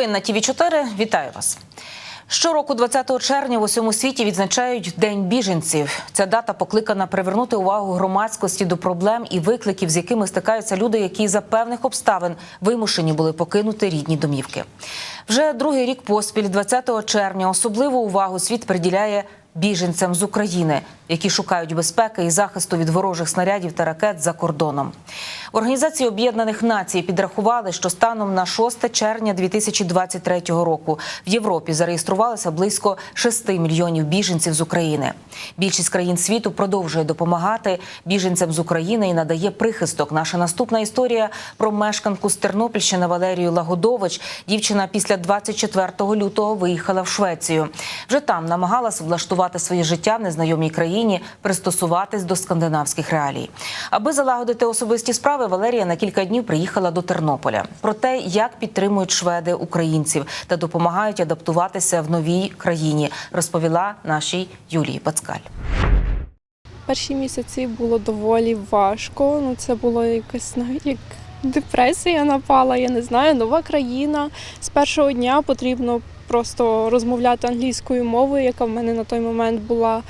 Новин на ТІВІ 4 Вітаю вас. Щороку, 20 червня, в усьому світі відзначають День біженців. Ця дата покликана привернути увагу громадськості до проблем і викликів, з якими стикаються люди, які за певних обставин вимушені були покинути рідні домівки. Вже другий рік поспіль, 20 червня, особливу увагу світ приділяє біженцям з України, які шукають безпеки і захисту від ворожих снарядів та ракет за кордоном. Організації Об'єднаних Націй підрахували, що станом на 6 червня 2023 року в Європі зареєструвалося близько 6 мільйонів біженців з України. Більшість країн світу продовжує допомагати біженцям з України і надає прихисток. Наша наступна історія про мешканку з Тернопільщини Валерію Лагодович. Дівчина після 24 лютого виїхала в Швецію. Вже там намагалась влаштувати своє життя в незнайомій країні, пристосуватись до скандинавських реалій. Аби залагодити особисті справи, Валерія на кілька днів приїхала до Тернополя. Про те, як підтримують шведи українців та допомагають адаптуватися в новій країні, розповіла нашій Юлії Пацкаль. Перші місяці було доволі важко. Ну, це було якось навіть як депресія напала, я не знаю, нова країна. З першого дня потрібно просто розмовляти англійською мовою, яка в мене на той момент була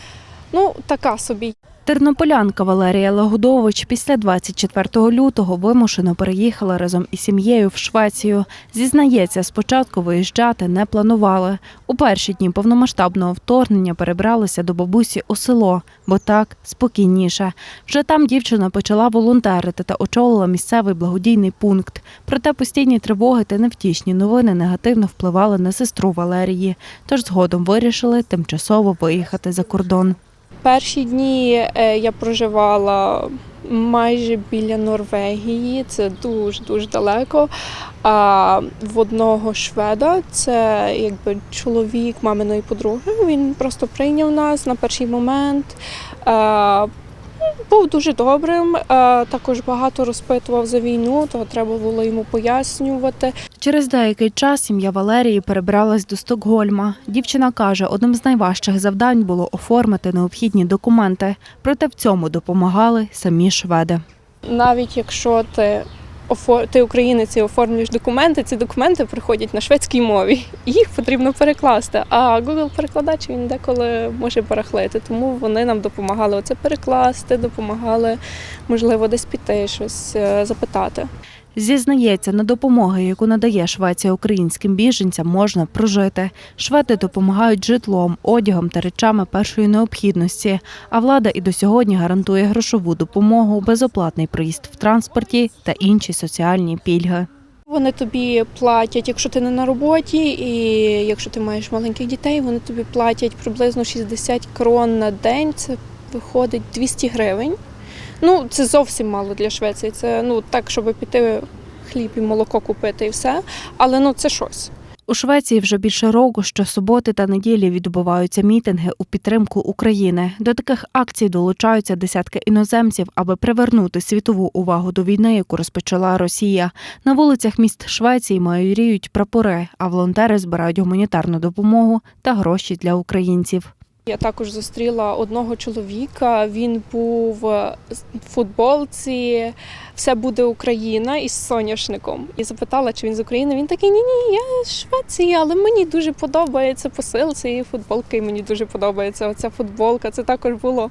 ну, така собі. Тернополянка Валерія Лагодович після 24 лютого вимушено переїхала разом із сім'єю в Швецію. Зізнається, спочатку виїжджати не планували. У перші дні повномасштабного вторгнення перебралися до бабусі у село, бо так спокійніше. Вже там дівчина почала волонтерити та очолила місцевий благодійний пункт. Проте постійні тривоги та невтішні новини негативно впливали на сестру Валерії. Тож згодом вирішили тимчасово виїхати за кордон. Перші дні е, я проживала майже біля Норвегії, це дуже дуже далеко. А в одного шведа, це якби чоловік маминої подруги. Він просто прийняв нас на перший момент. Був дуже добрим, також багато розпитував за війну, то треба було йому пояснювати. Через деякий час сім'я Валерії перебралась до Стокгольма. Дівчина каже, одним з найважчих завдань було оформити необхідні документи. Проте в цьому допомагали самі шведи. Навіть якщо ти ти українець і оформлюєш документи, ці документи приходять на шведській мові. Їх потрібно перекласти. А Google перекладач він деколи може барахлити. Тому вони нам допомагали оце перекласти, допомагали, можливо, десь піти щось е, запитати. Зізнається, на допомогу, яку надає Швеція українським біженцям, можна прожити. Шведи допомагають житлом, одягом та речами першої необхідності. А влада і до сьогодні гарантує грошову допомогу, безоплатний проїзд в транспорті та інші соціальні пільги. Вони тобі платять, якщо ти не на роботі, і якщо ти маєш маленьких дітей, вони тобі платять приблизно 60 крон на день. Це виходить 200 гривень. Ну, це зовсім мало для Швеції. Це ну так, щоб піти хліб і молоко купити і все. Але ну це щось. У Швеції вже більше року щосуботи та неділі відбуваються мітинги у підтримку України. До таких акцій долучаються десятки іноземців, аби привернути світову увагу до війни, яку розпочала Росія. На вулицях міст Швеції майоріють прапори, а волонтери збирають гуманітарну допомогу та гроші для українців. Я також зустріла одного чоловіка. Він був в футболці Все буде Україна із соняшником. І запитала, чи він з України. Він такий: ні, ні, я з Швеції, але мені дуже подобається посил цієї футболки. І мені дуже подобається оця футболка. Це також було.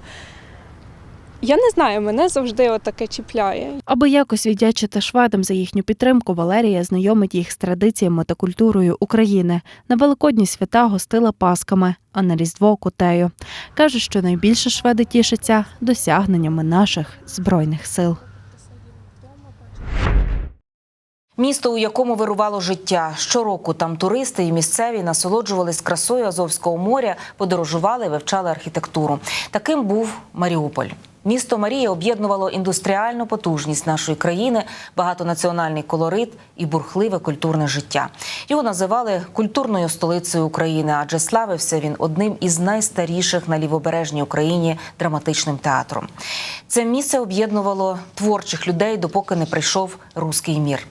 Я не знаю, мене завжди отаке чіпляє. Аби якось віддячити шведам за їхню підтримку, Валерія знайомить їх з традиціями та культурою України. На великодні свята гостила пасками, а на різдво котею. Каже, що найбільше шведи тішаться досягненнями наших збройних сил. Місто, у якому вирувало життя. Щороку там туристи і місцеві насолоджувались красою Азовського моря, подорожували, вивчали архітектуру. Таким був Маріуполь. Місто Марія об'єднувало індустріальну потужність нашої країни, багатонаціональний колорит і бурхливе культурне життя. Його називали культурною столицею України, адже славився він одним із найстаріших на лівобережній Україні драматичним театром. Це місце об'єднувало творчих людей, допоки не прийшов руський мір.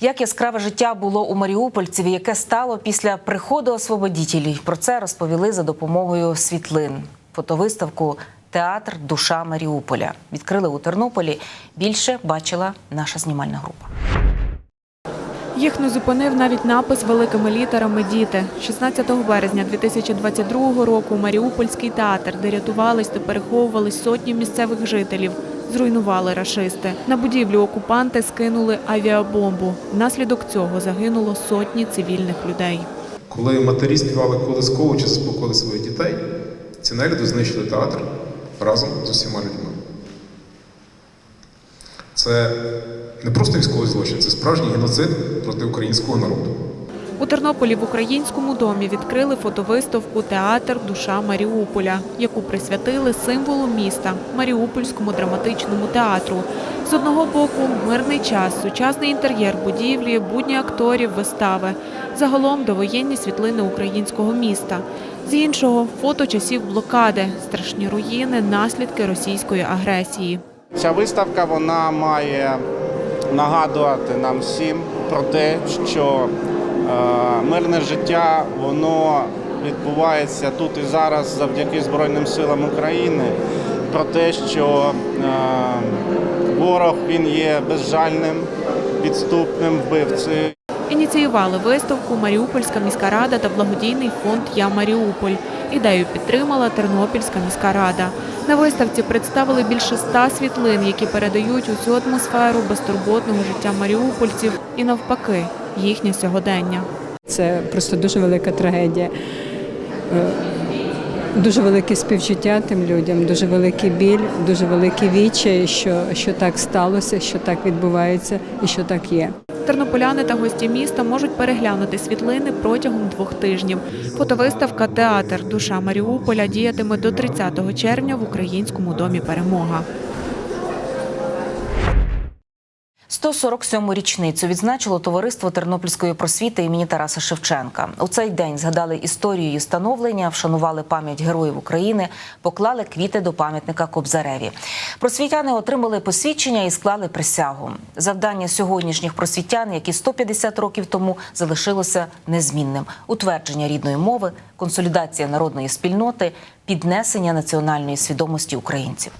Як яскраве життя було у Маріупольців, яке стало після приходу освободітелів, про це розповіли за допомогою світлин. Фотовиставку Театр Душа Маріуполя відкрили у Тернополі. Більше бачила наша знімальна група. Їх не зупинив навіть напис великими літерами Діти. 16 березня 2022 року Маріупольський театр, де рятувались та переховувались сотні місцевих жителів, зруйнували рашисти. На будівлю окупанти скинули авіабомбу. Внаслідок цього загинуло сотні цивільних людей. Коли матері співали колискову чи заспокоїли своїх дітей, ці нелюди знищили театр разом з усіма людьми. Це не просто військовий злочин, це справжній геноцид проти українського народу. У Тернополі в українському домі відкрили фотовиставку Театр Душа Маріуполя, яку присвятили символу міста Маріупольському драматичному театру. З одного боку мирний час, сучасний інтер'єр будівлі, будні акторів, вистави. Загалом довоєнні світлини українського міста. З іншого фото часів блокади, страшні руїни, наслідки російської агресії. Ця виставка вона має нагадувати нам всім про те, що е, мирне життя воно відбувається тут і зараз завдяки Збройним силам України. Про те, що е, ворог він є безжальним, підступним вбивцею. Ініціювали виставку Маріупольська міська рада та благодійний фонд Я Маріуполь. Ідею підтримала Тернопільська міська рада. На виставці представили більше ста світлин, які передають усю атмосферу безтурботного життя маріупольців і навпаки їхнє сьогодення. Це просто дуже велика трагедія. Е, Дуже велике співчуття тим людям, дуже великий біль, дуже великий відчай, що, що так сталося, що так відбувається і що так є. Тернополяни та гості міста можуть переглянути світлини протягом двох тижнів. Фотовиставка Театр Душа Маріуполя діятиме до 30 червня в Українському домі Перемога. 147-му річницю відзначило товариство Тернопільської просвіти імені Тараса Шевченка. У цей день згадали історію її становлення, вшанували пам'ять героїв України, поклали квіти до пам'ятника Кобзареві. Просвітяни отримали посвідчення і склали присягу. Завдання сьогоднішніх просвітян, як і 150 років тому, залишилося незмінним: утвердження рідної мови, консолідація народної спільноти, піднесення національної свідомості українців.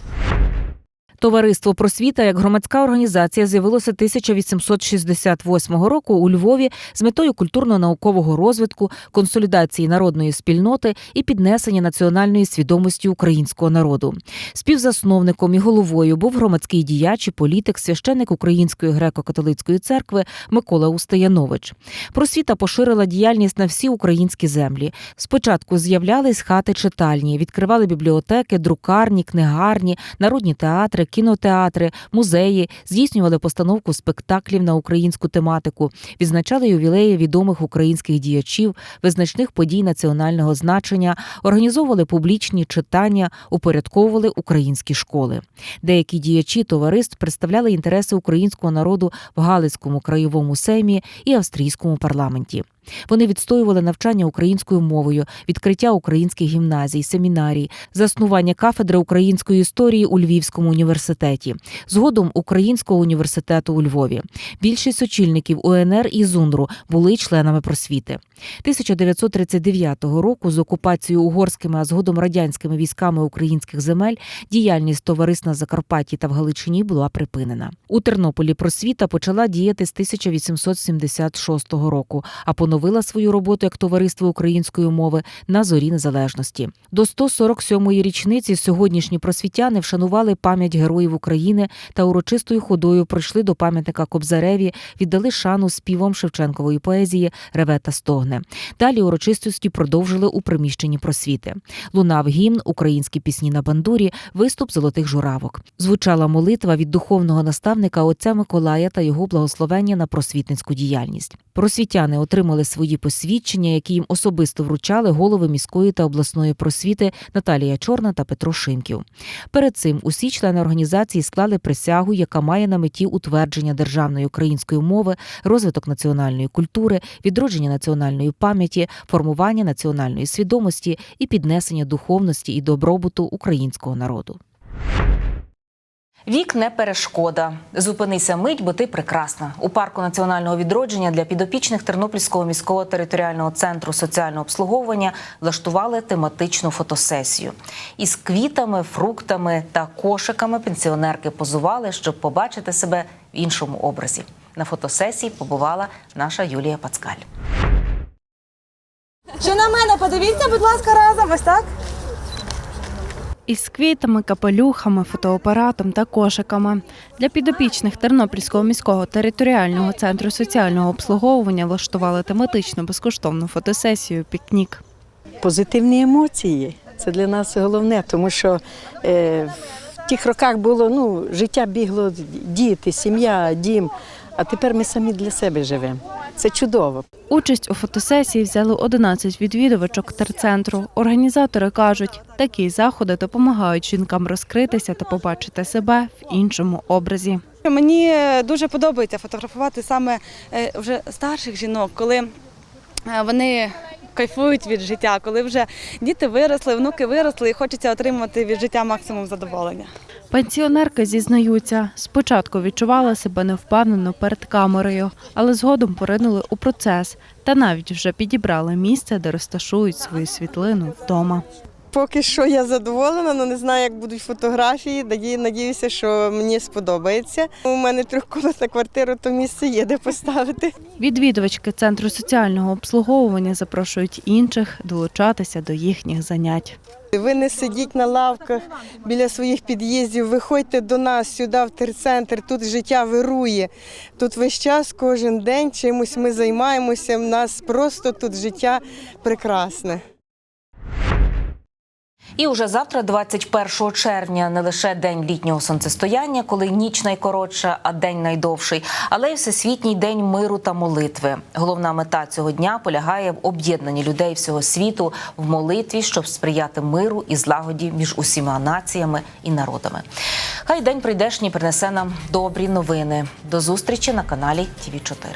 Товариство просвіта як громадська організація з'явилося 1868 року у Львові з метою культурно-наукового розвитку, консолідації народної спільноти і піднесення національної свідомості українського народу. Співзасновником і головою був громадський діяч і політик, священник Української греко-католицької церкви Микола Устаянович. Просвіта поширила діяльність на всі українські землі. Спочатку з'являлись хати читальні, відкривали бібліотеки, друкарні, книгарні, народні театри, кінотеатри, музеї, здійснювали постановку спектаклів на українську тематику, відзначали ювілеї відомих українських діячів, визначних подій національного значення, організовували публічні читання, упорядковували українські школи. Деякі діячі товариств представляли інтереси українського народу в Галицькому краєвому сеймі і австрійському парламенті. Вони відстоювали навчання українською мовою, відкриття українських гімназій, семінарій, заснування кафедри української історії у Львівському університеті, згодом Українського університету у Львові. Більшість очільників УНР і ЗУНРу були членами просвіти. 1939 року з окупацією угорськими, а згодом радянськими військами українських земель діяльність товариств на Закарпатті та в Галичині була припинена. У Тернополі просвіта почала діяти з 1876 року, а поновила свою роботу як товариство української мови на зорі незалежності. До 147-ї річниці сьогоднішні просвітяни вшанували пам'ять героїв України та урочистою ходою прийшли до пам'ятника Кобзареві, віддали шану співом Шевченкової поезії Реве та стогне. Далі урочистості продовжили у приміщенні просвіти. Лунав гімн, українські пісні на бандурі, виступ золотих журавок. Звучала молитва від духовного наставника отця Миколая та його благословення на просвітницьку діяльність. Просвітяни отримали свої посвідчення, які їм особисто вручали голови міської та обласної просвіти Наталія Чорна та Петро Шимків. Перед цим усі члени організації склали присягу, яка має на меті утвердження державної української мови, розвиток національної культури, відродження національної пам'яті, формування національної свідомості і піднесення духовності і добробуту українського народу. Вік не перешкода. Зупинися мить, бо ти прекрасна. У парку національного відродження для підопічних Тернопільського міського територіального центру соціального обслуговування влаштували тематичну фотосесію. Із квітами, фруктами та кошиками пенсіонерки позували, щоб побачити себе в іншому образі. На фотосесії побувала наша Юлія Пацкаль. Що на мене? Подивіться, будь ласка, разом. Ось так. Із квітами, капелюхами, фотоапаратом та кошиками для підопічних Тернопільського міського територіального центру соціального обслуговування влаштували тематичну безкоштовну фотосесію Пікнік. позитивні емоції. Це для нас головне, тому що е, в тих роках було ну, життя бігло діти, сім'я, дім. А тепер ми самі для себе живемо. Це чудово. Участь у фотосесії взяли 11 відвідувачок терцентру. Організатори кажуть, такі заходи допомагають жінкам розкритися та побачити себе в іншому образі. Мені дуже подобається фотографувати саме е, вже старших жінок, коли е, вони кайфують від життя, коли вже діти виросли, внуки виросли і хочеться отримати від життя максимум задоволення. Пенсіонерки зізнаються, спочатку відчували себе невпевнено перед камерою, але згодом поринули у процес та навіть вже підібрали місце, де розташують свою світлину вдома. Поки що я задоволена, але не знаю, як будуть фотографії. Надію- Надіюся, що мені сподобається. У мене трьохкомнатна квартира, то місце є де поставити. Відвідувачки центру соціального обслуговування запрошують інших долучатися до їхніх занять. Ви не сидіть на лавках біля своїх під'їздів. Виходьте до нас сюди, в терцентр. Тут життя вирує. Тут весь час, кожен день чимось ми займаємося. в нас просто тут життя прекрасне. І уже завтра, 21 червня, не лише день літнього сонцестояння, коли ніч найкоротша, а день найдовший, але й всесвітній день миру та молитви. Головна мета цього дня полягає в об'єднанні людей всього світу в молитві, щоб сприяти миру і злагоді між усіма націями і народами. Хай день прийдешній принесе нам добрі новини. До зустрічі на каналі ТВ 4